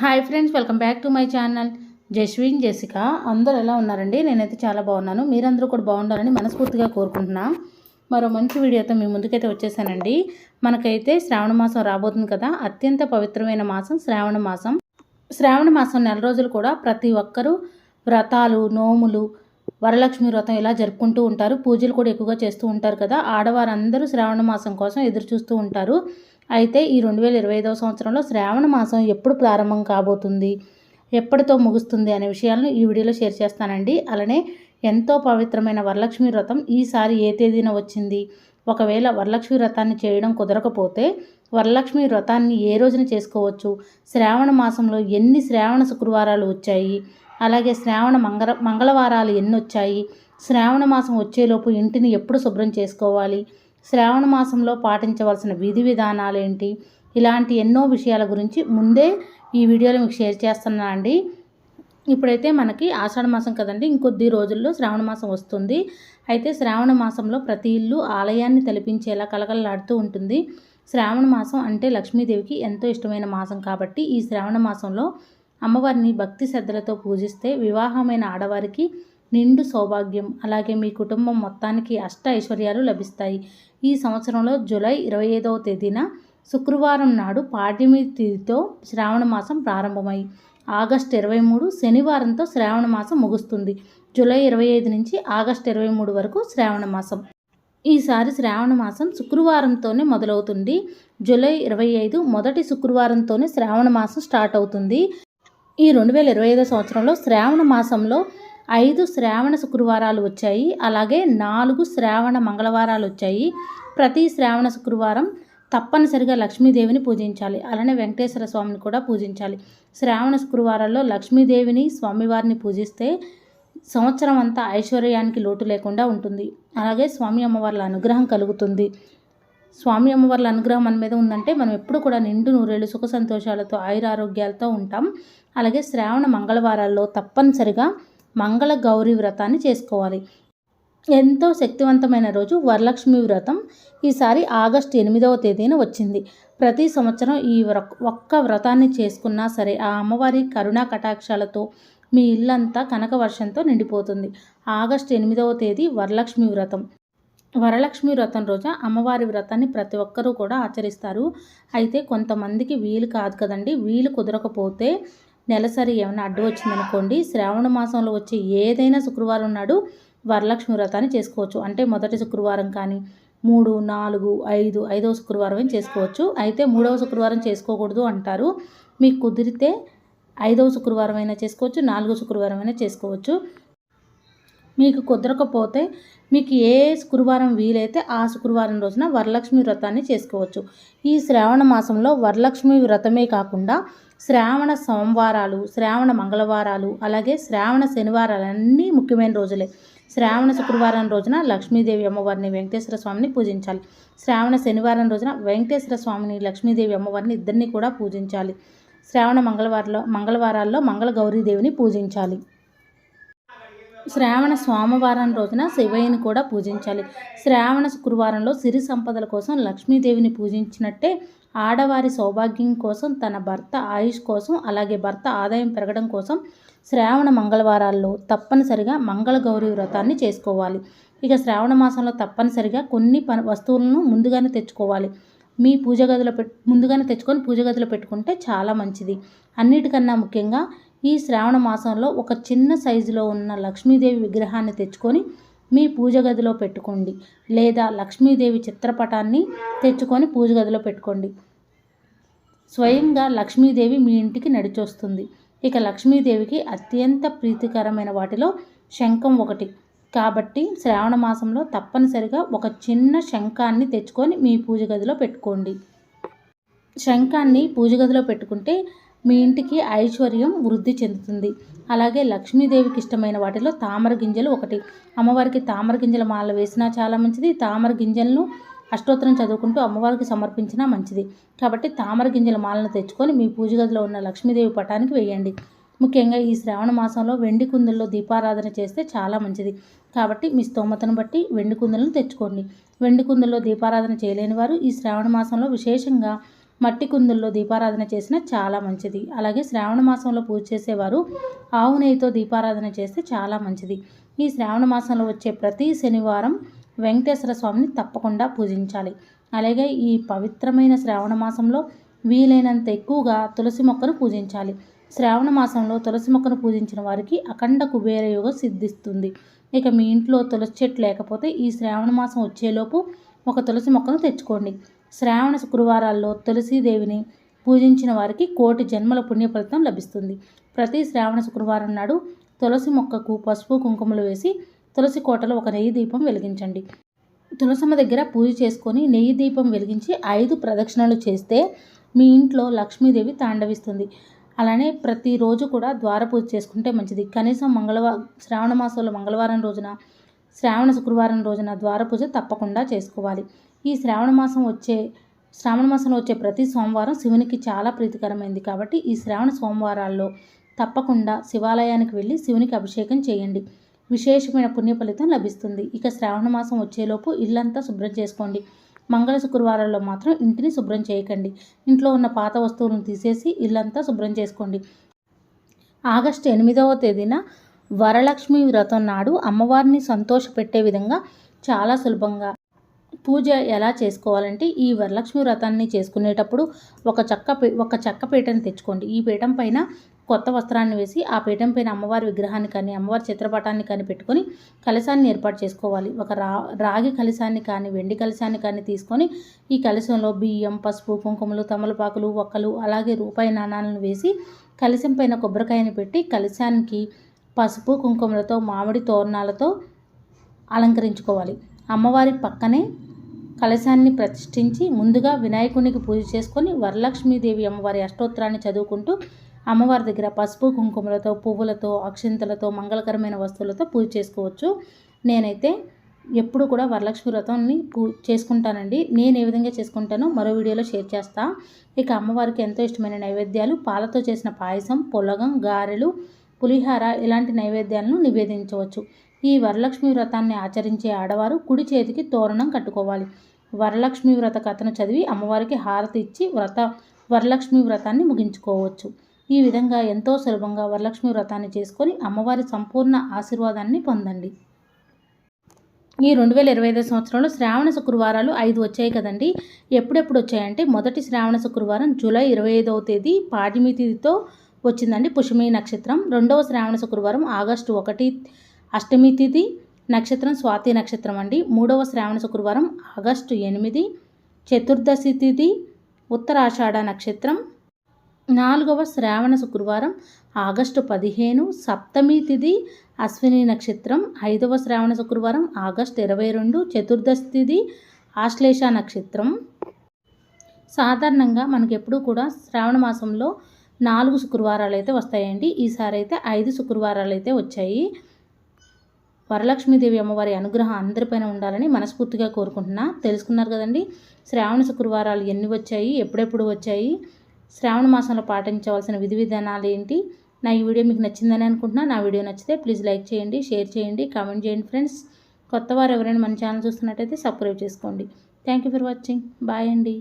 Hi friends welcome back to my channel. Jaswin జెసిక అందరూ ఎలా ఉన్నారండి? నేనైతే చాలా బాగున్నాను. మీరందరూ కూడా బాగుండాలని మనస్ఫూర్తిగా కోరుకుంటున్నా. మరో మంచి వీడియోతో మీ ముందుకైతే వచ్చేసానండి. మనకైతే శ్రావణ మాసం రాబోతుంది కదా. అత్యంత పవిత్రమైన మాసం శ్రావణ మాసం. శ్రావణ మాసం నెల రోజులు కూడా ప్రతి ఒక్కరూ వ్రతాలు నోములు వరలక్ష్మి వ్రతం ఇలా జరుపుకుంటూ ఉంటారు. పూజలు కూడా ఎక్కువగా చేస్తూ ఉంటారు కదా. ఆడవారందరూ శ్రావణ మాసం కోసం ఎదురు చూస్తూ ఉంటారు. అయితే ఈ రెండు వేల ఇరవై ఐదవ సంవత్సరంలో శ్రావణ మాసం ఎప్పుడు ప్రారంభం కాబోతుంది? ఎప్పటితో ముగుస్తుంది అనే విషయాలను ఈ వీడియోలో షేర్ చేస్తానండి. అలానే ఎంతో పవిత్రమైన వరలక్ష్మి వ్రతం ఈసారి ఏ తేదీన వచ్చింది? ఒకవేళ వరలక్ష్మి వ్రతాన్ని చేయడం కుదరకపోతే వరలక్ష్మి వ్రతాన్ని ఏ రోజున చేసుకోవచ్చు? శ్రావణ మాసంలో ఎన్ని శ్రావణ శుక్రవారాలు వచ్చాయి? అలాగే శ్రావణ మంగళ మంగళవారాలు ఎన్ని వచ్చాయి? శ్రావణ మాసం వచ్చేలోపు ఇంటిని ఎప్పుడు శుభ్రం చేసుకోవాలి? శ్రావణ మాసంలో పాటించవలసిన విధి విధానాలు ఏంటి ఇలాంటి ఎన్నో విషయాల గురించి ముందే ఈ వీడియోలో మీకు షేర్ చేస్తున్నా అండి ఇప్పుడైతే మనకి ఆషాఢ మాసం కదండి ఇంకొద్ది రోజుల్లో శ్రావణ మాసం వస్తుంది. అయితే శ్రావణ మాసంలో ప్రతి ఇల్లు ఆలయాన్ని తలపించేలా కలకలలాడుతూ ఉంటుంది. శ్రావణ మాసం అంటే లక్ష్మీదేవికి ఎంతో ఇష్టమైన మాసం కాబట్టి ఈ శ్రావణ మాసంలో అమ్మవారిని భక్తి శ్రద్ధలతో పూజిస్తే వివాహమైన ఆడవారికి నిండు సౌభాగ్యం. అలాగే మీ కుటుంబం మొత్తానికి అష్ట ఐశ్వర్యాలు లభిస్తాయి. ఈ సంవత్సరంలో జూలై ఇరవై ఐదవ తేదీన శుక్రవారం నాడు పాడ్యమి తిథితో శ్రావణ మాసం ప్రారంభమై ఆగస్టు ఇరవై మూడు శనివారంతో శ్రావణ మాసం ముగుస్తుంది. జూలై ఇరవై ఐదు నుంచి ఆగస్టు ఇరవై మూడు వరకు శ్రావణ మాసం. ఈసారి శ్రావణ మాసం శుక్రవారంతోనే మొదలవుతుంది. జూలై ఇరవై ఐదు మొదటి శుక్రవారంతోనే శ్రావణ మాసం స్టార్ట్ అవుతుంది. ఈ రెండు వేల ఇరవై ఐదో సంవత్సరంలో శ్రావణ మాసంలో ఐదు శ్రావణ శుక్రవారాలు వచ్చాయి. అలాగే నాలుగు శ్రావణ మంగళవారాలు వచ్చాయి. ప్రతి శ్రావణ శుక్రవారం తప్పనిసరిగా లక్ష్మీదేవిని పూజించాలి. అలానే వెంకటేశ్వర స్వామిని కూడా పూజించాలి. శ్రావణ శుక్రవారాల్లో లక్ష్మీదేవిని స్వామివారిని పూజిస్తే సంవత్సరం అంతా ఐశ్వర్యానికి లోటు లేకుండా ఉంటుంది. అలాగే స్వామి అమ్మవార్ల అనుగ్రహం కలుగుతుంది. స్వామి అమ్మవార్ల అనుగ్రహం మన మీద ఉందంటే మనం ఎప్పుడు కూడా నిండు నూరేళ్ళు సుఖ సంతోషాలతో ఆయురారోగ్యాలతో ఉంటాం. అలాగే శ్రావణ మంగళవారాల్లో తప్పనిసరిగా మంగళ గౌరీ వ్రతాన్ని చేసుకోవాలి. ఎంతో శక్తివంతమైన రోజు వరలక్ష్మి వ్రతం ఈసారి ఆగస్టు ఎనిమిదవ తేదీన వచ్చింది. ప్రతి సంవత్సరం ఈ వ్ర ఒక్క వ్రతాన్ని చేసుకున్నా సరే ఆ అమ్మవారి కరుణా కటాక్షాలతో మీ ఇల్లంతా కనక వర్షంతో నిండిపోతుంది. ఆగస్టు ఎనిమిదవ తేదీ వరలక్ష్మి వ్రతం. వరలక్ష్మి వ్రతం రోజు అమ్మవారి వ్రతాన్ని ప్రతి ఒక్కరూ కూడా ఆచరిస్తారు. అయితే కొంతమందికి వీలు కాదు కదండి. వీలు కుదరకపోతే నెలసరి ఏమైనా అడ్డు వచ్చిందనుకోండి శ్రావణ మాసంలో వచ్చే ఏదైనా శుక్రవారం నాడు వరలక్ష్మి వ్రతాన్ని చేసుకోవచ్చు. అంటే మొదటి శుక్రవారం కానీ మూడు నాలుగు ఐదు ఐదవ శుక్రవారం చేసుకోవచ్చు. అయితే మూడవ శుక్రవారం చేసుకోకూడదు అంటారు. మీకు కుదిరితే ఐదవ శుక్రవారం అయినా చేసుకోవచ్చు నాలుగో శుక్రవారం అయినా చేసుకోవచ్చు. మీకు కుదరకపోతే మీకు ఏ శుక్రవారం వీలైతే ఆ శుక్రవారం రోజున వరలక్ష్మి వ్రతాన్ని చేసుకోవచ్చు. ఈ శ్రావణ మాసంలో వరలక్ష్మి వ్రతమే కాకుండా శ్రావణ సోమవారాలు శ్రావణ మంగళవారాలు అలాగే శ్రావణ శనివారాలు అన్నీ ముఖ్యమైన రోజులే. శ్రావణ శుక్రవారం రోజున లక్ష్మీదేవి అమ్మవారిని వెంకటేశ్వర స్వామిని పూజించాలి. శ్రావణ శనివారం రోజున వెంకటేశ్వర స్వామిని లక్ష్మీదేవి అమ్మవారిని ఇద్దరిని కూడా పూజించాలి. శ్రావణ మంగళవారంలో మంగళవారాల్లో మంగళ గౌరీదేవిని పూజించాలి. శ్రావణ సోమవారం రోజున శివయ్యని కూడా పూజించాలి. శ్రావణ శుక్రవారంలో సిరి సంపదల కోసం లక్ష్మీదేవిని పూజించినట్టే ఆడవారి సౌభాగ్యం కోసం తన భర్త ఆయుష్ కోసం అలాగే భర్త ఆదాయం పెరగడం కోసం శ్రావణ మంగళవారాల్లో తప్పనిసరిగా మంగళ గౌరీ వ్రతాన్ని చేసుకోవాలి. ఇక శ్రావణ మాసంలో తప్పనిసరిగా కొన్ని ప వస్తువులను ముందుగానే తెచ్చుకోవాలి. మీ పూజ గదిలో పెట్ ముందుగానే తెచ్చుకొని పూజ గదిలో పెట్టుకుంటే చాలా మంచిది. అన్నిటికన్నా ముఖ్యంగా ఈ శ్రావణ మాసంలో ఒక చిన్న సైజులో ఉన్న లక్ష్మీదేవి విగ్రహాన్ని తెచ్చుకొని మీ పూజ గదిలో పెట్టుకోండి. లేదా లక్ష్మీదేవి చిత్రపటాన్ని తెచ్చుకొని పూజ గదిలో పెట్టుకోండి. స్వయంగా లక్ష్మీదేవి మీ ఇంటికి నడిచొస్తుంది. ఇక లక్ష్మీదేవికి అత్యంత ప్రీతికరమైన వాటిలో శంఖం ఒకటి. కాబట్టి శ్రావణ మాసంలో తప్పనిసరిగా ఒక చిన్న శంఖాన్ని తెచ్చుకొని మీ పూజ గదిలో పెట్టుకోండి. శంఖాన్ని పూజ గదిలో పెట్టుకుంటే మీ ఇంటికి ఐశ్వర్యం వృద్ధి చెందుతుంది. అలాగే లక్ష్మీదేవికి ఇష్టమైన వాటిలో తామర గింజలు ఒకటి. అమ్మవారికి తామర గింజల మాల వేసినా చాలా మంచిది. తామర గింజలను అష్టోత్తరం చదువుకుంటూ అమ్మవారికి సమర్పించినా మంచిది. కాబట్టి తామర గింజల మాలను తెచ్చుకొని మీ పూజ గదిలో ఉన్న లక్ష్మీదేవి పటానికి వేయండి. ముఖ్యంగా ఈ శ్రావణ మాసంలో వెండి కుందుల్లో దీపారాధన చేస్తే చాలా మంచిది. కాబట్టి మీ స్తోమతను బట్టి వెండి కుందులను తెచ్చుకోండి. వెండి కుందుల్లో దీపారాధన చేయలేని వారు ఈ శ్రావణ మాసంలో విశేషంగా మట్టి కుందుల్లో దీపారాధన చేసినా చాలా మంచిది. అలాగే శ్రావణ మాసంలో పూజ చేసేవారు ఆవు నెయ్యితో దీపారాధన చేస్తే చాలా మంచిది. ఈ శ్రావణ మాసంలో వచ్చే ప్రతి శనివారం వెంకటేశ్వర స్వామిని తప్పకుండా పూజించాలి. అలాగే ఈ పవిత్రమైన శ్రావణ మాసంలో వీలైనంత ఎక్కువగా తులసి మొక్కను పూజించాలి. శ్రావణ మాసంలో తులసి మొక్కను పూజించిన వారికి అఖండ కుబేర యోగ సిద్ధిస్తుంది. ఇక మీ ఇంట్లో తులసి చెట్టు లేకపోతే ఈ శ్రావణ మాసం వచ్చేలోపు ఒక తులసి మొక్కను తెచ్చుకోండి. శ్రావణ శుక్రవారాల్లో తులసీదేవిని పూజించిన వారికి కోటి జన్మల పుణ్యఫలితం లభిస్తుంది. ప్రతి శ్రావణ శుక్రవారం నాడు తులసి మొక్కకు పసుపు కుంకుమలు వేసి తులసి కోటలో ఒక నెయ్యి దీపం వెలిగించండి. తులసమ్మ దగ్గర పూజ చేసుకొని నెయ్యి దీపం వెలిగించి ఐదు ప్రదక్షిణలు చేస్తే మీ ఇంట్లో లక్ష్మీదేవి తాండవిస్తుంది. అలానే ప్రతిరోజు కూడా ద్వార పూజ చేసుకుంటే మంచిది. కనీసం మంగళవారం శ్రావణ మాసంలో మంగళవారం రోజున శ్రావణ శుక్రవారం రోజున ద్వార పూజ తప్పకుండా చేసుకోవాలి. ఈ శ్రావణ మాసం వచ్చే శ్రావణ మాసంలో వచ్చే ప్రతి సోమవారం శివునికి చాలా ప్రీతికరమైంది. కాబట్టి ఈ శ్రావణ సోమవారాల్లో తప్పకుండా శివాలయానికి వెళ్ళి శివునికి అభిషేకం చేయండి. విశేషమైన పుణ్య ఫలితం లభిస్తుంది. ఇక శ్రావణ మాసం వచ్చేలోపు ఇల్లంతా శుభ్రం చేసుకోండి. మంగళ శుక్రవారాల్లో మాత్రం ఇంటిని శుభ్రం చేయకండి. ఇంట్లో ఉన్న పాత వస్తువులను తీసేసి ఇల్లంతా శుభ్రం చేసుకోండి. ఆగస్టు ఎనిమిదవ తేదీన వరలక్ష్మి వ్రతం నాడు అమ్మవారిని సంతోషపెట్టే విధంగా చాలా సులభంగా పూజ ఎలా చేసుకోవాలంటే ఈ వరలక్ష్మి వ్రతాన్ని చేసుకునేటప్పుడు ఒక చక్క ఒక చెక్క పీటను తెచ్చుకోండి. ఈ పీఠం పైన కొత్త వస్త్రాన్ని వేసి ఆ పీఠం పైన అమ్మవారి విగ్రహాన్ని కానీ అమ్మవారి చిత్రపటాన్ని కానీ పెట్టుకొని కలశాన్ని ఏర్పాటు చేసుకోవాలి. ఒక రా రాగి కలశాన్ని కానీ వెండి కలశాన్ని కానీ తీసుకొని ఈ కలశంలో బియ్యం పసుపు కుంకుమలు తమలపాకులు ఒక్కలు అలాగే రూపాయి నాణాలను వేసి కలశం పైన కొబ్బరికాయని పెట్టి కలశానికి పసుపు కుంకుమలతో మామిడి తోరణాలతో అలంకరించుకోవాలి. అమ్మవారి పక్కనే కలశాన్ని ప్రతిష్ఠించి ముందుగా వినాయకునికి పూజ చేసుకొని వరలక్ష్మీదేవి అమ్మవారి అష్టోత్తరాన్ని చదువుకుంటూ అమ్మవారి దగ్గర పసుపు కుంకుమలతో పువ్వులతో అక్షింతలతో మంగళకరమైన వస్తువులతో పూజ చేసుకోవచ్చు. నేనైతే ఎప్పుడు కూడా వరలక్ష్మి వ్రతాన్ని పూ చేసుకుంటానండి. నేను ఏ విధంగా చేసుకుంటానో మరో వీడియోలో షేర్ చేస్తా. ఇక అమ్మవారికి ఎంతో ఇష్టమైన నైవేద్యాలు పాలతో చేసిన పాయసం పొలగం గారెలు పులిహార ఇలాంటి నైవేద్యాలను నివేదించవచ్చు. ఈ వరలక్ష్మి వ్రతాన్ని ఆచరించే ఆడవారు కుడి చేతికి తోరణం కట్టుకోవాలి. వరలక్ష్మి వ్రత కథను చదివి అమ్మవారికి హారతి ఇచ్చి వ్రత వరలక్ష్మి వ్రతాన్ని ముగించుకోవచ్చు. ఈ విధంగా ఎంతో సులభంగా వరలక్ష్మి వ్రతాన్ని చేసుకొని అమ్మవారి సంపూర్ణ ఆశీర్వాదాన్ని పొందండి. ఈ రెండు వేల ఇరవై ఐదు సంవత్సరంలో శ్రావణ శుక్రవారాలు ఐదు వచ్చాయి కదండి. ఎప్పుడెప్పుడు వచ్చాయంటే మొదటి శ్రావణ శుక్రవారం జూలై ఇరవై ఐదవ తేదీ పాడిమి తిథితో వచ్చిందండి పుష్మి నక్షత్రం. రెండవ శ్రావణ శుక్రవారం ఆగస్టు ఒకటి అష్టమి తిథి నక్షత్రం స్వాతి నక్షత్రం అండి. మూడవ శ్రావణ శుక్రవారం ఆగస్టు ఎనిమిది. చతుర్దశి తిథి ఉత్తరాషాఢ నక్షత్రం. నాలుగవ శ్రావణ శుక్రవారం ఆగస్టు పదిహేను. సప్తమి తిథి అశ్విని నక్షత్రం. ఐదవ శ్రావణ శుక్రవారం ఆగస్టు ఇరవై రెండు. చతుర్దశి తిథి ఆశ్లేష నక్షత్రం. సాధారణంగా మనకి ఎప్పుడూ కూడా శ్రావణ మాసంలో నాలుగు శుక్రవారాలు అయితే వస్తాయండి. ఈసారి అయితే ఐదు శుక్రవారాలు అయితే వచ్చాయి. వరలక్ష్మీదేవి అమ్మవారి అనుగ్రహం అందరిపైన ఉండాలని మనస్ఫూర్తిగా కోరుకుంటున్నా. తెలుసుకున్నారు కదండి శ్రావణ శుక్రవారాలు ఎన్ని వచ్చాయి ఎప్పుడెప్పుడు వచ్చాయి శ్రావణ మాసంలో పాటించవలసిన విధి విధానాలు ఏంటి? నా ఈ వీడియో మీకు నచ్చిందని అనుకుంటున్నా. నా వీడియో నచ్చితే ప్లీజ్ లైక్ చేయండి షేర్ చేయండి కామెంట్ చేయండి ఫ్రెండ్స్. కొత్త వారు ఎవరైనా మన ఛానల్ చూస్తున్నట్టయితే సబ్స్క్రైబ్ చేసుకోండి. Thank you for watching. Bye అండి.